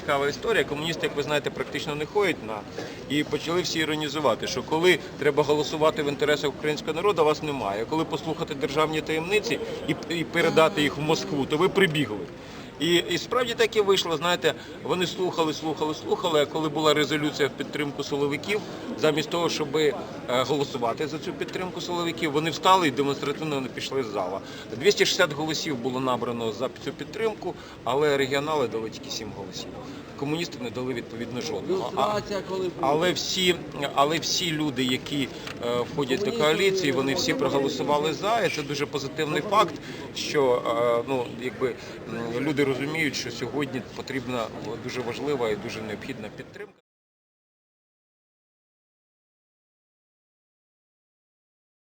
цікава історія. Комуністи, як ви знаєте, практично не ходять на і почали всі іронізувати, що коли треба голосувати в інтересах українського народу, вас немає. Коли послухати державні таємниці і передати їх в Москву, то ви прибігли. І, і справді так і вийшло. Знаєте, вони слухали, слухали, слухали. А коли була резолюція в підтримку силовиків, замість того, щоб е, голосувати за цю підтримку силовиків, вони встали і демонстративно не пішли з зала. 260 голосів було набрано за цю підтримку, але регіонали дали тільки 7 голосів. Комуністи не дали відповідно жодного. А- але всі, але всі люди, які е, входять до коаліції, вони всі проголосували за. І це дуже позитивний факт, що е, ну якби люди розуміють, що сьогодні потрібна дуже важлива і дуже необхідна підтримка.